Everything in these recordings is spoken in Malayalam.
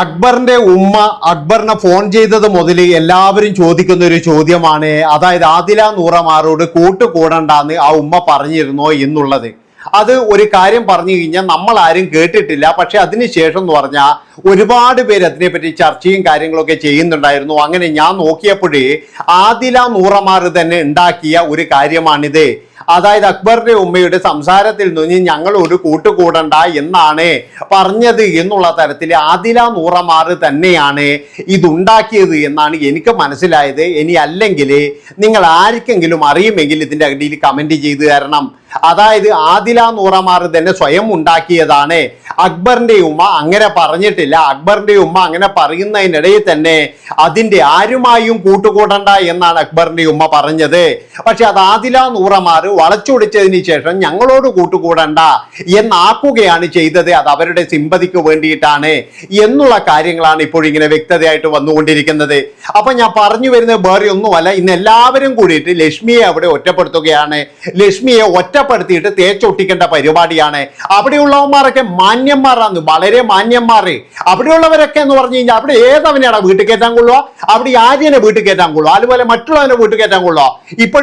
അക്ബറിന്റെ ഉമ്മ അക്ബറിനെ ഫോൺ ചെയ്തത് മുതൽ എല്ലാവരും ചോദിക്കുന്ന ഒരു ചോദ്യമാണ്. അതായത് ആദില നൂറമാറോട് കൂട്ടുകൂടണ്ടെന്ന് ആ ഉമ്മ പറഞ്ഞിരുന്നോ എന്നുള്ളത്. അത് ഒരു കാര്യം പറഞ്ഞു കഴിഞ്ഞാൽ നമ്മൾ ആരും കേട്ടിട്ടില്ല. പക്ഷെ അതിനുശേഷം എന്ന് പറഞ്ഞാൽ ഒരുപാട് പേര് അതിനെപ്പറ്റി ചർച്ചയും കാര്യങ്ങളൊക്കെ ചെയ്യുന്നുണ്ടായിരുന്നു. അങ്ങനെ ഞാൻ നോക്കിയപ്പോഴേ ആദില നൂറമാർ തന്നെ ഉണ്ടാക്കിയ ഒരു കാര്യമാണിത്. അതായത് അക്ബറിന്റെ ഉമ്മയുടെ സംസാരത്തിൽ നിന്ന് ഞങ്ങൾ ഒരു കൂട്ടുകൂടണ്ട എന്നാണ് പറഞ്ഞത് എന്നുള്ള തരത്തിൽ ആദില നൂറമാർ തന്നെയാണ് ഇതുണ്ടാക്കിയത് എന്നാണ് എനിക്ക് മനസ്സിലായത്. ഇനി അല്ലെങ്കിൽ നിങ്ങൾ ആർക്കെങ്കിലും അറിയുമെങ്കിൽ ഇതിന്റെ അടിയിൽ കമന്റ് ചെയ്തു തരണം. അതായത് ആദില നൂറമാർ തന്നെ സ്വയം ഉണ്ടാക്കിയതാണ്. അക്ബറിന്റെ ഉമ്മ അങ്ങനെ പറഞ്ഞിട്ടില്ല. അക്ബറിന്റെ ഉമ്മ അങ്ങനെ പറയുന്നതിനിടയിൽ തന്നെ അതിന്റെ ആരുമായും കൂട്ടുകൂടണ്ട എന്നാണ് അക്ബറിന്റെ ഉമ്മ പറഞ്ഞത്. പക്ഷെ അത് ആദില നൂറമാർ വളച്ചൊടിച്ചതിന് ശേഷം ഞങ്ങളോട് കൂട്ടുകൂടണ്ട എന്നാക്കുകയാണ് ചെയ്തത്. അത് അവരുടെ സിമ്പതിക്ക് വേണ്ടിയിട്ടാണ് എന്നുള്ള കാര്യങ്ങളാണ് ഇപ്പോൾ ഇങ്ങനെ വ്യക്തതയായിട്ട് വന്നുകൊണ്ടിരിക്കുന്നത്. അപ്പൊ ഞാൻ പറഞ്ഞു വരുന്നത് വേറെ ഒന്നുമല്ല ഇന്ന് എല്ലാവരും കൂടിയിട്ട് ലക്ഷ്മിയെ അവിടെ ഒറ്റപ്പെടുത്തുകയാണ്. ലക്ഷ്മിയെ ഒറ്റപ്പെടുത്തിയിട്ട് തേച്ചൊട്ടിക്കേണ്ട പരിപാടിയാണ്. അവിടെയുള്ളവന്മാരൊക്കെ മാന്യന്മാരാന്ന് വളരെ മാന്യന്മാരെ. അവിടെയുള്ളവരൊക്കെ എന്ന് പറഞ്ഞു കഴിഞ്ഞാൽ അവിടെ ഏതവനെയാണ് വീട്ടിൽ കയറ്റാൻ കൊള്ളുക? അവിടെ ആര്യനെ വീട്ടിൽ കയറ്റാൻ കൊള്ളുക. അതുപോലെ മറ്റുള്ളവനെ വീട്ടിൽ കയറ്റാൻ കൊള്ളുക.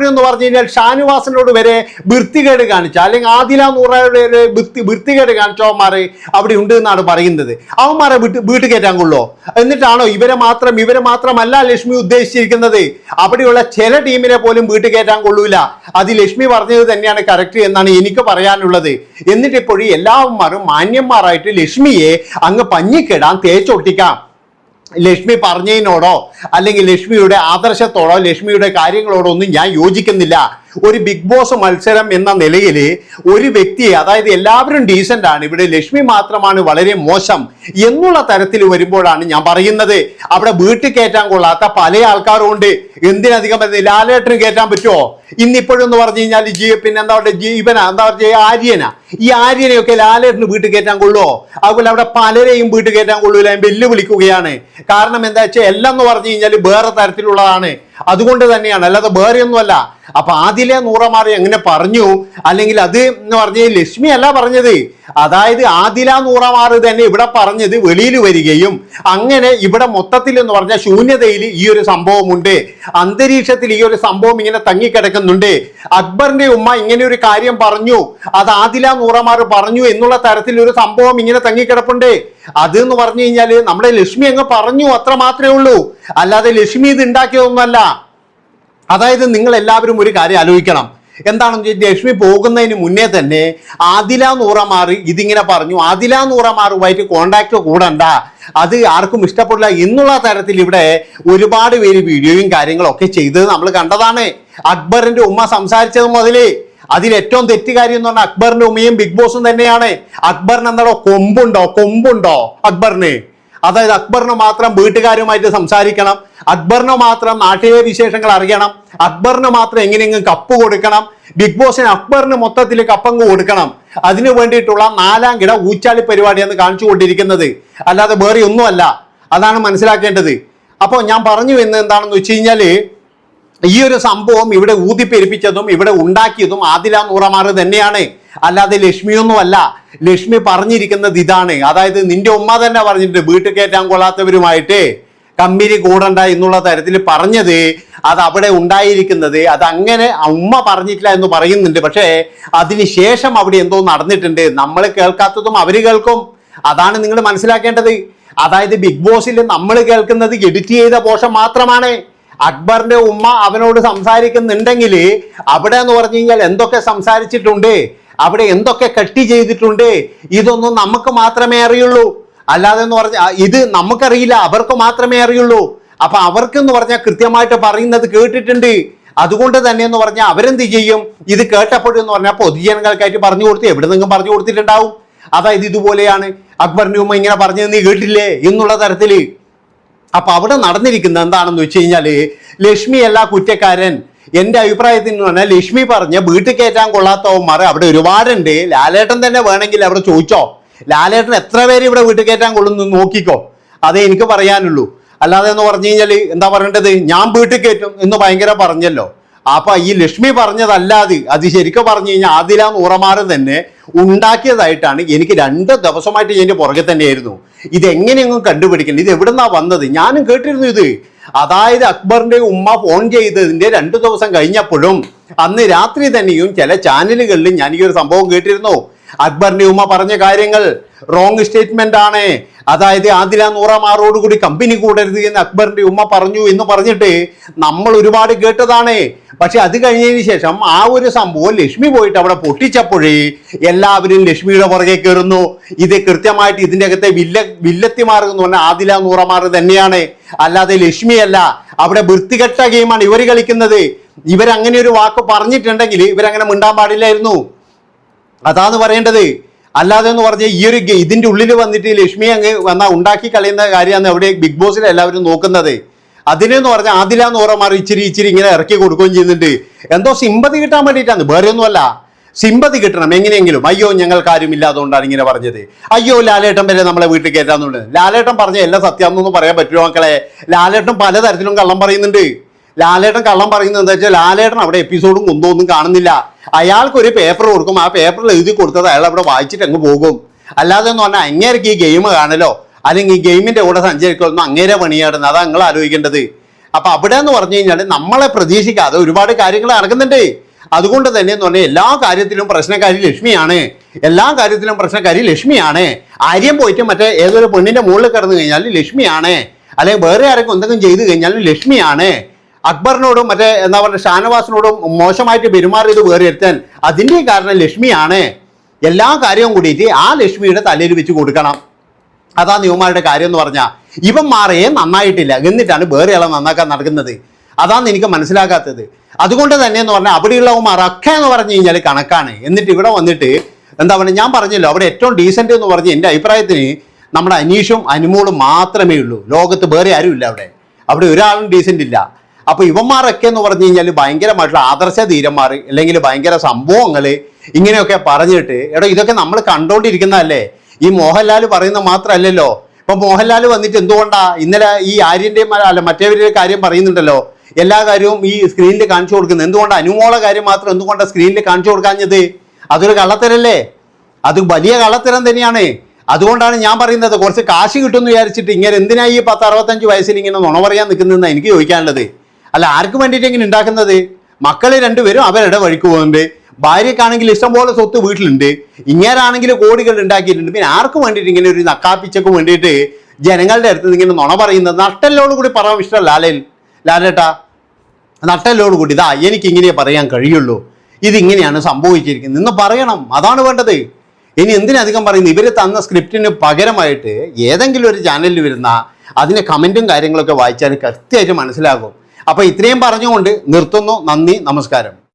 എന്ന് പറഞ്ഞു കഴിഞ്ഞാൽ ഷാനുവാസിനോട് വരെ വൃത്തികേട് കാണിച്ച അല്ലെങ്കിൽ ആദില നൂറയുടെ വൃത്തി വൃത്തികേട് കാണിച്ചവന്മാർ അവിടെ ഉണ്ട് എന്നാണ് പറയുന്നത്. അവന്മാരെ വീട്ട് വീട്ടിൽ കയറ്റാൻ കൊള്ളുമോ എന്നിട്ടാണോ ഇവരെ മാത്രം ഇവരെ മാത്രമല്ല ലക്ഷ്മി ഉദ്ദേശിച്ചിരിക്കുന്നത്? അവിടെയുള്ള ചില ടീമിനെ പോലും വീട്ടിൽ കയറ്റാൻ കൊള്ളൂല. അത് ലക്ഷ്മി പറഞ്ഞത് തന്നെയാണ് കറക്റ്റ് എന്നാണ് എനിക്ക് പറയാനുള്ളത്. എന്നിട്ട് ഇപ്പോഴും എല്ലാവന്മാരും മാന്യന്മാരായിട്ട് ലക്ഷ്മിയെ അങ്ങ് പഞ്ഞിക്കിടാൻ തേച്ചൊട്ടിക്കാം ലക്ഷ്മി പറഞ്ഞതിനോടോ അല്ലെങ്കിൽ ലക്ഷ്മിയുടെ ആദർശത്തോടോ ലക്ഷ്മിയുടെ കാര്യങ്ങളോടോ ഒന്നും ഞാൻ യോജിക്കുന്നില്ല. ഒരു ബിഗ് ബോസ് മത്സരം എന്ന നിലയിൽ ഒരു വ്യക്തിയെ അതായത് എല്ലാവരും ഡീസന്റ് ആണ് ഇവിടെ ലക്ഷ്മി മാത്രമാണ് വളരെ മോശം എന്നുള്ള തരത്തിൽ വരുമ്പോഴാണ് ഞാൻ പറയുന്നത്. അവിടെ വീട്ടിൽ കയറ്റാൻ കൊള്ളാത്ത പല ആൾക്കാരും ഉണ്ട് എന്തിനധികം പറയുന്നത് ലാലേട്ടന് കയറ്റാൻ പറ്റുമോ? ഇന്നിപ്പോഴും എന്ന് പറഞ്ഞു കഴിഞ്ഞാൽ ജി പിന്നെ എന്താ പറയുക ജീവന എന്താ പറയുക ആര്യന. ഈ ആര്യനെയൊക്കെ ലാലേട്ടന് വീട്ടിൽ കയറ്റാൻ കൊള്ളുമോ? അതുപോലെ അവിടെ പലരെയും വീട്ടിൽ കയറ്റാൻ കൊള്ളൂല. വെല്ലുവിളിക്കുകയാണ്. കാരണം എന്താ വെച്ചാൽ എല്ലാം എന്ന് പറഞ്ഞു കഴിഞ്ഞാൽ വേറെ തരത്തിലുള്ളതാണ്. അതുകൊണ്ട് തന്നെയാണ്. അല്ലാതെ വേറെ ഒന്നുമല്ല അപ്പൊ ആദിലെ നൂറമാറി അങ്ങനെ പറഞ്ഞു? അല്ലെങ്കിൽ അത് എന്ന് പറഞ്ഞ ലക്ഷ്മി അല്ല പറഞ്ഞത്. അതായത് ആദില നൂറമാറ് തന്നെ ഇവിടെ പറഞ്ഞത് വെളിയിൽ വരികയും അങ്ങനെ ഇവിടെ മൊത്തത്തിൽ എന്ന് പറഞ്ഞാൽ ശൂന്യതയിൽ ഈ ഒരു സംഭവമുണ്ട്. അന്തരീക്ഷത്തിൽ ഈ ഒരു സംഭവം ഇങ്ങനെ തങ്ങിക്കിടക്കുന്നുണ്ട്. അക്ബറിന്റെ ഉമ്മ ഇങ്ങനെ ഒരു കാര്യം പറഞ്ഞു. അത് ആദില നൂറമാറ് പറഞ്ഞു എന്നുള്ള തരത്തിൽ ഒരു സംഭവം ഇങ്ങനെ തങ്ങിക്കിടപ്പുണ്ട്. അത് എന്ന് പറഞ്ഞു കഴിഞ്ഞാൽ നമ്മുടെ ലക്ഷ്മി അങ്ങ് പറഞ്ഞു അത്ര മാത്രമേ ഉള്ളൂ. അല്ലാതെ ലക്ഷ്മി ഇത് ഉണ്ടാക്കിയതൊന്നുമല്ല. അതായത് നിങ്ങൾ എല്ലാവരും ഒരു കാര്യം ആലോചിക്കണം. എന്താണെന്ന് വെച്ചാൽ ലക്ഷ്മി പോകുന്നതിന് മുന്നേ തന്നെ ആദില നൂറമാർ ഇതിങ്ങനെ പറഞ്ഞു. ആദില നൂറമാറുമായിട്ട് കോണ്ടാക്ട് കൂടണ്ട. അത് ആർക്കും ഇഷ്ടപ്പെടില്ല എന്നുള്ള തരത്തിൽ ഇവിടെ ഒരുപാട് പേര് വീഡിയോയും കാര്യങ്ങളൊക്കെ ചെയ്തത് നമ്മൾ കണ്ടതാണ്. അക്ബറിന്റെ ഉമ്മ സംസാരിച്ചത് മുതലേ അതിൽ ഏറ്റവും തെറ്റുകാരി എന്ന് പറഞ്ഞാൽ അക്ബറിന്റെ ഉമ്മയും ബിഗ് ബോസും തന്നെയാണ്. അക്ബറിന് എന്താണോ കൊമ്പുണ്ടോ? കൊമ്പുണ്ടോ അക്ബറിന്? അതായത് അക്ബറിന് മാത്രം വീട്ടുകാരുമായിട്ട് സംസാരിക്കണം. അക്ബറിന് മാത്രം നാട്ടിലെ വിശേഷങ്ങൾ അറിയണം. അക്ബറിന് മാത്രം എങ്ങനെയെങ്കിലും കപ്പ് കൊടുക്കണം. ബിഗ് ബോസിന് അക്ബറിന് മൊത്തത്തിൽ കപ്പങ്ങ് കൊടുക്കണം. അതിനു വേണ്ടിയിട്ടുള്ള നാലാം കിട ഊച്ചാളി പരിപാടിയാണ് കാണിച്ചു കൊണ്ടിരിക്കുന്നത്. അല്ലാതെ വേറെ ഒന്നുമല്ല. അതാണ് മനസ്സിലാക്കേണ്ടത്. അപ്പോൾ ഞാൻ പറഞ്ഞു എന്ന് എന്താണെന്ന് വെച്ച് കഴിഞ്ഞാൽ ഈ ഒരു സംഭവം ഇവിടെ ഊതിപ്പെരിപ്പിച്ചതും ഇവിടെ ഉണ്ടാക്കിയതും ആദില നൂറമാറ് തന്നെയാണ്. അല്ലാതെ ലക്ഷ്മിയൊന്നും അല്ല ലക്ഷ്മി പറഞ്ഞിരിക്കുന്നത് ഇതാണ്. അതായത് നിന്റെ ഉമ്മ തന്നെ പറഞ്ഞിട്ടുണ്ട് വീട്ടിൽ കയറ്റാൻ കൊള്ളാത്തവരുമായിട്ട് കമ്പനി കൂടണ്ട എന്നുള്ള തരത്തിൽ പറഞ്ഞത് അത് അവിടെ ഉണ്ടായിരിക്കുന്നത്. അത് അങ്ങനെ ഉമ്മ പറഞ്ഞിട്ടില്ല എന്ന് പറയുന്നുണ്ട്. പക്ഷേ അതിനുശേഷം അവിടെ എന്തോ നടന്നിട്ടുണ്ട്. നമ്മൾ കേൾക്കാത്തതും അവർ കേൾക്കും. അതാണ് നിങ്ങൾ മനസ്സിലാക്കേണ്ടത്. അതായത് ബിഗ് ബോസിൽ നമ്മൾ കേൾക്കുന്നത് എഡിറ്റ് ചെയ്ത പോഷം മാത്രമാണ്. അക്ബറിന്റെ ഉമ്മ അവനോട് സംസാരിക്കുന്നുണ്ടെങ്കിൽ അവിടെ എന്ന് പറഞ്ഞു കഴിഞ്ഞാൽ എന്തൊക്കെ സംസാരിച്ചിട്ടുണ്ട്? അവിടെ എന്തൊക്കെ കട്ടി ചെയ്തിട്ടുണ്ട്? ഇതൊന്നും നമുക്ക് മാത്രമേ അറിയുള്ളൂ. അല്ലാതെ എന്ന് പറഞ്ഞ ഇത് നമുക്കറിയില്ല അവർക്ക് മാത്രമേ അറിയുള്ളൂ. അപ്പൊ അവർക്ക് എന്ന് പറഞ്ഞാൽ കൃത്യമായിട്ട് പറയുന്നത് കേട്ടിട്ടുണ്ട്. അതുകൊണ്ട് തന്നെ എന്ന് പറഞ്ഞാൽ അവരെന്ത് ചെയ്യും? ഇത് കേട്ടപ്പോഴെന്ന് പറഞ്ഞാൽ പൊതുജനങ്ങൾക്കായിട്ട് പറഞ്ഞു കൊടുത്ത് എവിടെ നിന്നും പറഞ്ഞു കൊടുത്തിട്ടുണ്ടാവും. അതായത് ഇതുപോലെയാണ് അക്ബറിന്റെ ഉമ്മ ഇങ്ങനെ പറഞ്ഞത് നീ കേട്ടില്ലേ? എന്നുള്ള തരത്തിൽ. അപ്പൊ അവിടെ നടന്നിരിക്കുന്നത് എന്താണെന്ന് വെച്ച് കഴിഞ്ഞാൽ ലക്ഷ്മി അല്ല കുറ്റക്കാരൻ അഭിപ്രായത്തിൽ അഭിപ്രായത്തിന് പറഞ്ഞാൽ ലക്ഷ്മി പറഞ്ഞ് വീട്ടിൽ കയറ്റാൻ കൊള്ളാത്തവന്മാർ അവിടെ ഒരുപാടുണ്ട്. ലാലേട്ടൻ തന്നെ വേണമെങ്കിൽ അവിടെ ചോദിച്ചോ? ലാലേട്ടൻ എത്ര പേര് ഇവിടെ വീട്ടിൽ കയറ്റാൻ കൊള്ളുന്നു നോക്കിക്കോ. അതേ എനിക്ക് പറയാനുള്ളൂ. അല്ലാതെ എന്ന് പറഞ്ഞു കഴിഞ്ഞാൽ എന്താ പറയേണ്ടത്? ഞാൻ വീട്ടിൽ കയറ്റും എന്ന് ഭയങ്കര പറഞ്ഞല്ലോ. അപ്പൊ ഈ ലക്ഷ്മി പറഞ്ഞതല്ലാതെ അത് ശരിക്കും പറഞ്ഞു കഴിഞ്ഞാൽ ആദില നൂറമാറ് തന്നെ ഉണ്ടാക്കിയതായിട്ടാണ് എനിക്ക് രണ്ട് ദിവസമായിട്ട് ഇതിന്റെ പുറകെ തന്നെയായിരുന്നു. ഇത് എങ്ങനെയെങ്കിലും കണ്ടുപിടിക്കണം. ഇത് എവിടുന്നാ വന്നത്? ഞാനും കേട്ടിരുന്നു ഇത്. അതായത് അക്ബറിന്റെ ഉമ്മ ഫോൺ ചെയ്തതിന്റെ രണ്ടു ദിവസം കഴിഞ്ഞപ്പോഴും അന്ന് രാത്രി തന്നെയും ചില ചാനലുകളിൽ ഞാൻ ഈ ഒരു സംഭവം കേട്ടിരുന്നു. അക്ബറിന്റെ ഉമ്മ പറഞ്ഞ കാര്യങ്ങൾ റോങ് സ്റ്റേറ്റ്മെന്റ് ആണ്. അതായത് ആദില നൂറമാറോട് കൂടി കമ്പനി കൂടരുത് എന്ന് അക്ബറിന്റെ ഉമ്മ പറഞ്ഞു എന്ന് പറഞ്ഞിട്ട് നമ്മൾ ഒരുപാട് കേട്ടതാണ്. പക്ഷെ അത് കഴിഞ്ഞതിന് ശേഷം ആ ഒരു സംഭവം ലക്ഷ്മി പോയിട്ട് അവിടെ പൊട്ടിച്ചപ്പോഴേ എല്ലാവരും ലക്ഷ്മിയുടെ പുറകെ കയറുന്നു ഇത് കൃത്യമായിട്ട് ഇതിന്റെ അകത്തെ വില്ല വില്ലത്തിമാർ എന്ന് പറഞ്ഞാൽ ആദില നൂറമാർ തന്നെയാണ്. അല്ലാതെ ലക്ഷ്മിയല്ല. അവിടെ വൃത്തികെട്ട ഗെയിമാണ് ഇവർ കളിക്കുന്നത്. ഇവരങ്ങനെ ഒരു വാക്ക് പറഞ്ഞിട്ടുണ്ടെങ്കിൽ ഇവരങ്ങനെ മിണ്ടാൻ പാടില്ലായിരുന്നു. അതാണ് പറയേണ്ടത്. അല്ലാതെ എന്ന് പറഞ്ഞ ഈ ഒരു ഇതിന്റെ ഉള്ളിൽ വന്നിട്ട് ലക്ഷ്മി അങ്ങ് വന്നാൽ ഉണ്ടാക്കി കളയുന്ന കാര്യമാണ് അവിടെ ബിഗ് ബോസിൽ എല്ലാവരും നോക്കുന്നത്. അതിനെന്ന് പറഞ്ഞാൽ ആദില എന്ന് പറഞ്ഞാൽ ഇച്ചിരി ഇച്ചിരി ഇങ്ങനെ ഇറക്കി കൊടുക്കുകയും ചെയ്യുന്നുണ്ട്. എന്തോ സിമ്പതി കിട്ടാൻ വേണ്ടിയിട്ടാണ്. വേറെ ഒന്നുമല്ല. സിമ്പതി കിട്ടണം എങ്ങനെയെങ്കിലും. അയ്യോ ഞങ്ങൾക്ക് ആരും ഇല്ലാതുകൊണ്ടാണ് ഇങ്ങനെ പറഞ്ഞത്. അയ്യോ ലാലേട്ടൻ വരെ നമ്മളെ വീട്ടിൽ കയറ്റാന്നുണ്ട്. ലാലേട്ടൻ പറഞ്ഞ എല്ലാ സത്യാന്നൊന്നും പറയാൻ പറ്റുമോ മക്കളെ? ലാലേട്ടൻ പലതരത്തിലും കള്ളം പറയുന്നുണ്ട്. ലാലേട്ടൻ കള്ളം പറയുന്നത് എന്താ വെച്ചാൽ ലാലേട്ടൻ അവിടെ എപ്പിസോഡും കുന്തോ ഒന്നും കാണുന്നില്ല. അയാൾക്ക് ഒരു പേപ്പർ കൊടുക്കും. ആ പേപ്പറിൽ എഴുതി കൊടുത്തത് അയാൾ അവിടെ വായിച്ചിട്ട് അങ്ങ് പോകും. അല്ലാതെ എന്ന് പറഞ്ഞാൽ അങ്ങേർക്ക് ഈ ഗെയിം കാണലോ അല്ലെങ്കിൽ ഈ ഗെയിമിന്റെ കൂടെ സഞ്ചരിക്കലൊന്നും അങ്ങേരെ പണിയാടുന്നത്. അതാ നിങ്ങൾ ആലോചിക്കേണ്ടത്. അപ്പൊ അവിടെ എന്ന് പറഞ്ഞു കഴിഞ്ഞാൽ നമ്മളെ പ്രതീക്ഷിക്കാതെ ഒരുപാട് കാര്യങ്ങൾ നടക്കുന്നുണ്ട്. അതുകൊണ്ട് തന്നെ എന്ന് പറഞ്ഞാൽ എല്ലാ കാര്യത്തിലും പ്രശ്നക്കാരി ലക്ഷ്മിയാണ്. എല്ലാ കാര്യത്തിലും പ്രശ്നക്കാരി ലക്ഷ്മിയാണ്. ആര്യം പോയിട്ട് മറ്റേ ഏതൊരു പെണ്ണിന്റെ മുകളിൽ കിടന്നു കഴിഞ്ഞാൽ ലക്ഷ്മിയാണ്. അല്ലെങ്കിൽ വേറെ ആരെങ്കിലും എന്തെങ്കിലും ചെയ്തു കഴിഞ്ഞാൽ ലക്ഷ്മിയാണ്. അക്ബറിനോടും മറ്റേ എന്താ പറയുക ഷാനവാസിനോടും മോശമായിട്ട് പെരുമാറിയത് വേറെ എടുത്താൻ അതിന്റെ കാരണം ലക്ഷ്മിയാണ്. എല്ലാ കാര്യവും കൂടിയിട്ട് ആ ലക്ഷ്മിയുടെ തലയിൽ വെച്ച് കൊടുക്കണം. അതാ നിയമമാരുടെ കാര്യം എന്ന് പറഞ്ഞാൽ ഇവൻ മാറിയേ നന്നായിട്ടില്ല. എന്നിട്ടാണ് വേറെ ആളെ നന്നാക്കാൻ നടക്കുന്നത്. അതാണ് എനിക്ക് മനസ്സിലാക്കാത്തത് അതുകൊണ്ട് തന്നെ എന്ന് പറഞ്ഞാൽ അവിടെയുള്ളവന്മാർ ഒക്കെ എന്ന് പറഞ്ഞു കഴിഞ്ഞാൽ കണക്കാണ്. എന്നിട്ട് ഇവിടെ വന്നിട്ട് എന്താ പറയുക ഞാൻ പറഞ്ഞല്ലോ അവിടെ ഏറ്റവും ഡീസന്റ് എന്ന് പറഞ്ഞ് എന്റെ അഭിപ്രായത്തിന് നമ്മുടെ അനീഷും അനുമോളും മാത്രമേ ഉള്ളൂ. ലോകത്ത് വേറെ ആരും ഇല്ല അവിടെ. അവിടെ ഒരാളും ഡീസന്റ് ഇല്ല. അപ്പൊ ഇവന്മാരൊക്കെ എന്ന് പറഞ്ഞു കഴിഞ്ഞാൽ ഭയങ്കരമായിട്ടുള്ള ആദർശ ധീരന്മാർ അല്ലെങ്കിൽ ഭയങ്കര സംഭവങ്ങൾ ഇങ്ങനെയൊക്കെ പറഞ്ഞിട്ട് എടോ ഇതൊക്കെ നമ്മൾ കണ്ടോണ്ടിരിക്കുന്നതല്ലേ? ഈ മോഹൻലാൽ പറയുന്ന മാത്രമല്ലല്ലോ ഇപ്പൊ മോഹൻലാൽ വന്നിട്ട് എന്തുകൊണ്ടാ ഇന്നലെ ഈ ആര്യന്റെ അല്ല മറ്റേവരുടെ കാര്യം പറയുന്നുണ്ടല്ലോ. എല്ലാ കാര്യവും ഈ സ്ക്രീനിൽ കാണിച്ചു കൊടുക്കുന്നത്. എന്തുകൊണ്ട് അനുമോള കാര്യം മാത്രം എന്തുകൊണ്ടാണ് സ്ക്രീനിൽ കാണിച്ചു കൊടുക്കാഞ്ഞത്? അതൊരു കള്ളത്തരല്ലേ? അത് വലിയ കള്ളത്തരം തന്നെയാണ്. അതുകൊണ്ടാണ് ഞാൻ പറയുന്നത്. കുറച്ച് കാശ് കിട്ടുമെന്ന് വിചാരിച്ചിട്ട് ഇങ്ങനെ എന്തിനാ ഈ പത്ത് അറുപത്തഞ്ച് വയസ്സിൽ ഇങ്ങനെ നുണ പറയാൻ നിൽക്കുന്നതെന്ന് എനിക്ക് ചോദിക്കാനുള്ളത്. അല്ല ആർക്ക് വേണ്ടിയിട്ട് ഇങ്ങനെ ഉണ്ടാക്കുന്നത്? മക്കളെ രണ്ടുപേരും അവരുടെ വഴിക്ക് പോകുന്നുണ്ട്. ഭാര്യക്കാണെങ്കിൽ ഇഷ്ടംപോലെ സ്വത്ത് വീട്ടിലുണ്ട്. ഇങ്ങേരാണെങ്കിൽ കോടികൾ ഉണ്ടാക്കിയിട്ടുണ്ട്. പിന്നെ ആർക്ക് വേണ്ടിയിട്ട് ഇങ്ങനെ ഒരു നക്കാപ്പിച്ചക്ക് വേണ്ടിയിട്ട് ജനങ്ങളുടെ അടുത്ത് നിന്ന് ഇങ്ങനെ നുണ പറയുന്നത്? നട്ടല്ലോട് കൂടി പറയാൻ ഇഷ്ടമല്ല ലാലേൽ. ലാലേട്ടാ നട്ടല്ലോട് കൂടി. ഇതാ എനിക്ക് ഇങ്ങനെ പറയാൻ കഴിയുള്ളൂ. ഇതിങ്ങനെയാണ് സംഭവിച്ചിരിക്കുന്നത്. ഇന്ന് പറയണം. അതാണ് വേണ്ടത്. ഇനി എന്തിനധികം പറയുന്നത് ഇവർ തന്ന സ്ക്രിപ്റ്റിന് പകരമായിട്ട് ഏതെങ്കിലും ഒരു ചാനലിൽ വരുന്ന അതിന്റെ കമന്റും കാര്യങ്ങളൊക്കെ വായിച്ചാൽ കൃത്യമായിട്ട് മനസ്സിലാകും. അപ്പോൾ ഇത്രയും പറഞ്ഞുകൊണ്ട് നിർത്തുന്നു. നന്ദി നമസ്കാരം.